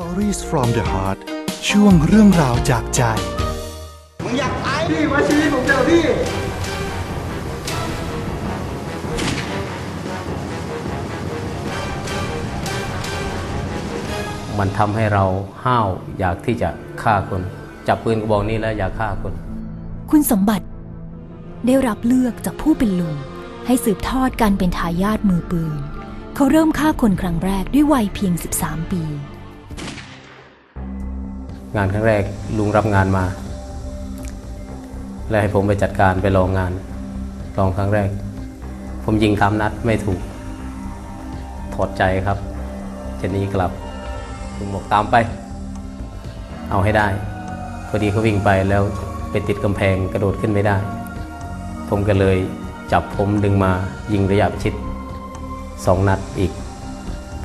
Stories from the Heart ช่วงเรื่องราวจากใจ มึงอยากตายพี่มาชี้ผมเจอพี่ มันทำให้เราห้าวอยากที่จะฆ่าคน จับปืนกระบอกนี้แล้วอยากฆ่าคน คุณสมบัติ ได้รับเลือกจากผู้เป็นลุง ให้สืบทอดการเป็นทายาทมือปืน เขาเริ่มฆ่าคนครั้งแรกด้วยวัยเพียง 13 ปี งานครั้งแรกลุงรับงานมา แล้วให้ผมไปจัดการไปลองงาน ลองครั้งแรก ผมยิงคำนัดไม่ถูก ถอดใจครับ จะหนีกลับลุงบอกตามไป เอาให้ได้ พอดีเขาวิ่งไปแล้วไปติดกำแพงกระโดดขึ้นไม่ได้ ผมก็เลยจับผมดึงมายิงระยะประชิดสองนัดอีก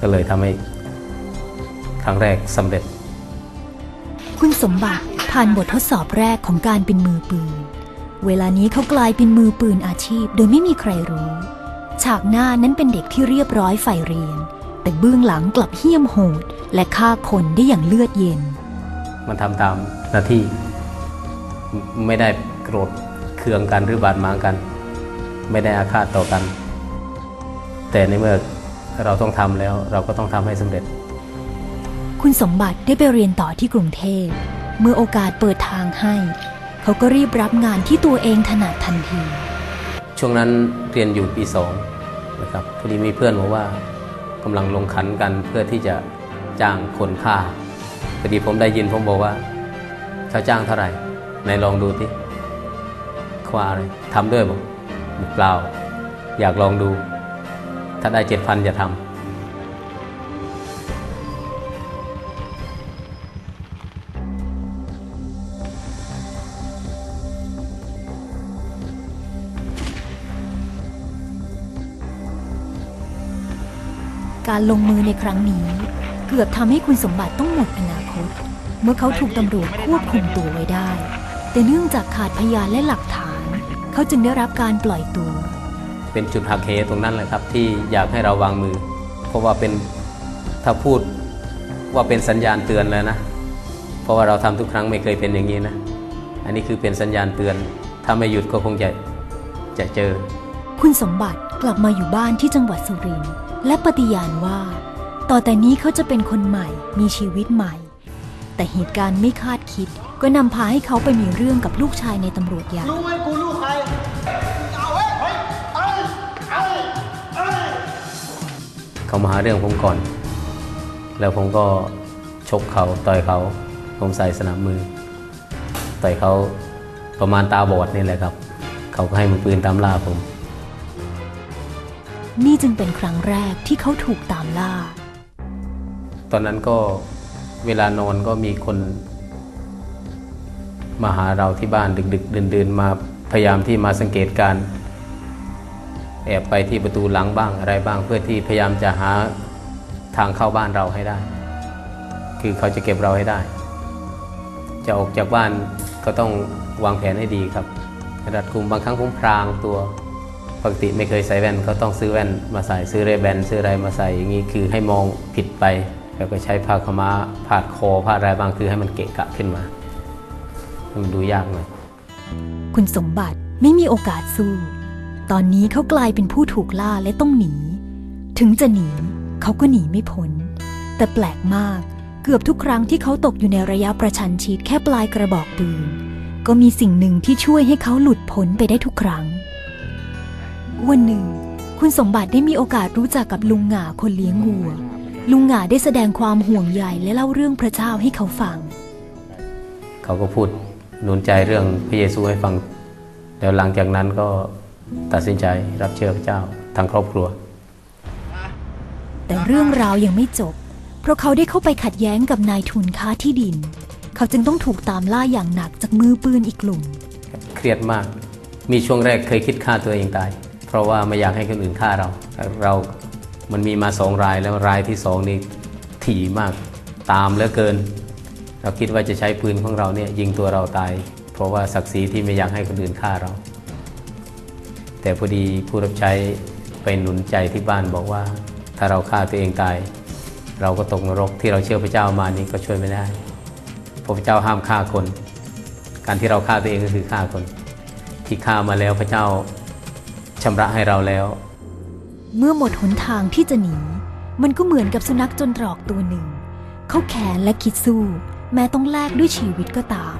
ก็เลยทำให้ครั้งแรกสำเร็จ คุณสมบัติผ่านบททดสอบแรกของการเป็นมือปืน เวลานี้เขากลายเป็นมือปืนอาชีพ โดยไม่มีใครรู้ ฉากหน้านั้นเป็นเด็กที่เรียบร้อยใฝ่เรียน แต่เบื้องหลังกลับเหี้ยมโหด และฆ่าคนได้อย่างเลือดเย็น มันทำตามหน้าที่ไม่ได้โกรธเคืองกันหรือบาดหมางกัน ไม่ได้อาฆาตต่อกัน แต่ในเมื่อเราต้องทำแล้วเราก็ต้องทำให้สำเร็จ คุณสมบัติได้ไปเรียนต่อที่กรุงเทพ เมื่อโอกาสเปิดทางให้ เขาก็รีบรับงานที่ตัวเองถนัดทันที ช่วงนั้นเรียนอยู่ปีสองนะครับพอดีมีเพื่อนบอกว่ากำลังลงขันกันเพื่อที่จะจ้างคนฆ่าพอดีผมได้ยินผมบอกว่าเขาจ้างเท่าไหร่ไหนลองดูที่ควาเลยทำด้วยบอกบอกเปล่า อยากลองดู ถ้าได้เจ็ดพันจะทำ การลงมือในครั้งนี้ เกือบทำให้คุณสมบัติต้องหมดอนาคต เมื่อเขาถูกตำรวจควบคุมตัวไว้ได้ แต่เนื่องจากขาดพยานและหลักฐาน เขาจึงได้รับการปล่อยตัว เป็นจุดหักเหตรงนั้นแหละครับ ที่อยากให้เราวางมือ เพราะว่าเป็นถ้าพูดว่าเป็นสัญญาณเตือนแล้วนะ เพราะว่าเราทำทุกครั้งไม่เคยเป็นอย่างนี้นะ อันนี้คือเป็นสัญญาณเตือน ถ้าไม่หยุดก็คงจะจะเจอ คุณสมบัติกลับมาอยู่บ้านที่จังหวัดสุรินทร์ และปฏิญาณว่า ต่อแต่นี้เขาจะเป็นคนใหม่มีชีวิตใหม่ แต่เหตุการณ์ไม่คาดคิด ก็นำพาให้เขาไปมีเรื่องกับลูกชายในตำรวจใหญ่รู้ไหมกูลูกใครเอาเว้ยเฮ้ยเอ้ยเอ้ยเขามาหาเรื่องผมก่อน แล้วผมก็ชกเขาต่อยเขา ผมใส่สนับมือ ต่อยเขาประมาณตาบอดนี่แหละครับ เขาก็ให้มือปืนตามล่าผม นี่จึงเป็นครั้งแรกที่เขาถูกตามล่า ตอนนั้นก็เวลานอนก็มีคนมาหาเราที่บ้านดึก ๆ เดินๆมาพยายามที่มาสังเกตการ แอบไปที่ประตูหลังบ้างอะไรบ้าง เพื่อที่พยายามจะหาทางเข้าบ้านเราให้ได้ คือเขาจะเก็บเราให้ได้ จะออกจากบ้านก็ต้องวางแผนให้ดีครับรัดกุมบางครั้งผมพรางตัว ปกติไม่เคยใส่แว่นก็ต้องซื้อแว่นมาใส่ซื้อเรแบนซื้ออะไรมาใส่อย่างนี้คือให้มองผิดไป แล้วก็ใช้ผ้าขาวม้าผาดคอผ้าอะไรบางคือให้มันเกะกะขึ้นมามันดูยากหน่อยคุณสมบัติไม่มีโอกาสสู้ ตอนนี้เขากลายเป็นผู้ถูกล่าและต้องหนี ถึงจะหนีเขาก็หนีไม่พ้น แต่แปลกมากเกือบทุกครั้งที่เขาตกอยู่ในระยะประชันชิดแค่ปลายกระบอกปืนก็มีสิ่งหนึ่งที่ช่วยให้เขาหลุดพ้นไปได้ทุกครั้ง วันหนึ่ง คุณสมบัติได้มีโอกาสรู้จักกับลุงหง่าคนเลี้ยงวัว ลุงหง่าได้แสดงความห่วงใยและเล่าเรื่องพระเจ้าให้เขาฟัง เขาก็พูดหนุนใจเรื่องพระเยซูให้ฟัง แล้วหลังจากนั้นก็ตัดสินใจรับเชื่อพระเจ้าทั้งครอบครัว แต่เรื่องราวยังไม่จบ เพราะเขาได้เข้าไปขัดแย้งกับนายทุนค้าที่ดิน เขาจึงต้องถูกตามล่าอย่างหนักจากมือปืนอีกกลุ่ม เครียดมาก มีช่วงแรกเคยคิดฆ่าตัวเองตาย เพราะว่าไม่อยากให้คนอื่นฆ่าเรา เรา มันมีมาสองรายแล้วรายที่สองนี่ถี่มากตามเหลือเกิน เราคิดว่าจะใช้ปืนของเราเนี่ยยิงตัวเราตาย เพราะว่าศักดิ์ศรีที่ไม่อยากให้คนอื่นฆ่าเรา แต่พอดีผู้รับใช้ไปหนุนใจที่บ้านบอกว่า ถ้าเราฆ่าตัวเองตาย เราก็ตกนรกที่เราเชื่อพระเจ้ามานี้ก็ช่วยไม่ได้พระเจ้าห้ามฆ่าคน การที่เราฆ่าตัวเองก็คือฆ่าคน ที่ฆ่ามาแล้วพระเจ้า ชำระให้เราแล้ว เมื่อหมดหนทางที่จะหนี มันก็เหมือนกับสุนัขจนตรอกตัวหนึ่ง เขาแขนและคิดสู้ แม้ต้องแลกด้วยชีวิตก็ตาม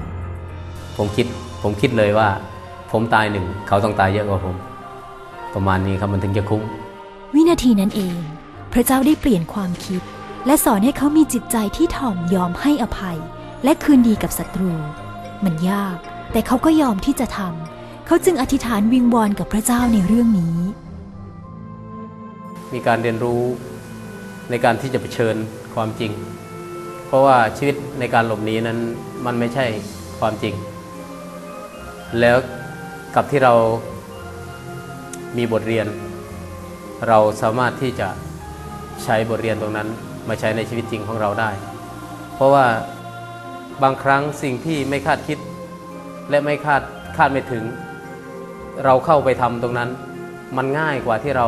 ผมคิดผมคิดเลยว่า ผมตายหนึ่ง เขาต้องตายเยอะกว่าผม ประมาณนี้ครับมันถึงจะคุ้ม วินาทีนั้นเอง พระเจ้าได้เปลี่ยนความคิด และสอนให้เขามีจิตใจที่ถ่อมยอมให้อภัย และคืนดีกับศัตรู มันยาก แต่เขาก็ยอมที่จะทำ เขาจึงอธิษฐานวิงวอนกับพระเจ้าในเรื่องนี้ มีการเรียนรู้ในการที่จะเผชิญความจริง เพราะว่าชีวิตในการหลบหนีนั้นมันไม่ใช่ความจริง แล้วกับที่เรามีบทเรียน เราสามารถที่จะใช้บทเรียนตรงนั้นมาใช้ในชีวิตจริงของเราได้ เพราะว่าบางครั้งสิ่งที่ไม่คาดคิดและไม่คาดคาดไม่ถึง เราเข้าไปทำตรงนั้น มันง่ายกว่าที่เรา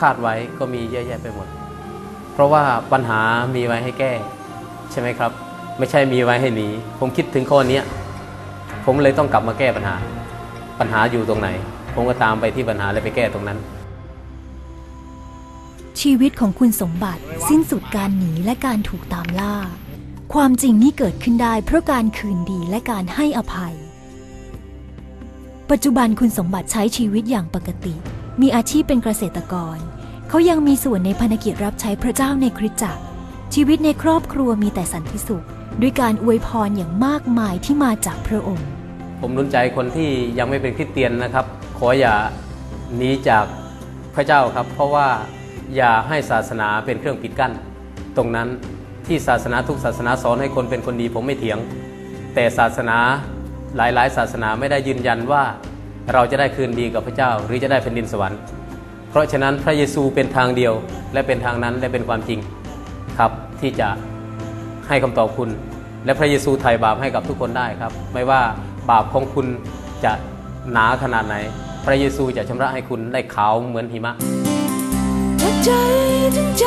คาดไว้ก็มีเยอะแยะไปหมด เพราะว่าปัญหามีไว้ให้แก้ ใช่ไหมครับ ไม่ใช่มีไว้ให้หนีผมคิดถึงข้อนี้ผมเลยต้องกลับมาแก้ปัญหา ปัญหาอยู่ตรงไหน ผมก็ตามไปที่ปัญหาและไปแก้ตรงนั้น ชีวิตของคุณสมบัติ สิ้นสุดการหนีและการถูกตามล่า ความจริงนี้เกิดขึ้นได้เพราะการคืนดีและการให้อภัย ปัจจุบันคุณสมบัติใช้ชีวิตอย่างปกติ มีอาชีพเป็นเกษตรกร เขายังมีส่วนในภารกิจรับใช้พระเจ้าในคริสตจักร ชีวิตในครอบครัวมีแต่สันติสุข ด้วยการอวยพรอย่างมากมายที่มาจากพระองค์ ผมหนุนใจคนที่ยังไม่เป็นคริสเตียนนะครับ ขออย่าหนีจากพระเจ้าครับ เพราะว่าอย่าให้ศาสนาเป็นเครื่องปิดกั้น ตรงนั้นที่ศาสนาทุกศาสนาสอนให้คนเป็นคนดีผมไม่เถียง แต่ศาสนา หลายๆ ศาสนาไม่ได้ยืนยันว่าเราจะได้คืนดีกับพระเจ้าหรือจะได้แผ่นดินสวรรค์ เพราะฉะนั้นพระเยซูเป็นทางเดียวและเป็นทางนั้นและเป็นความจริงครับที่จะให้คำตอบคุณ และพระเยซูไถ่บาปให้กับทุกคนได้ครับ ไม่ว่าบาปของคุณจะหนาขนาดไหน พระเยซูจะชำระให้คุณได้ขาวเหมือนหิมะจากใจถึงใจ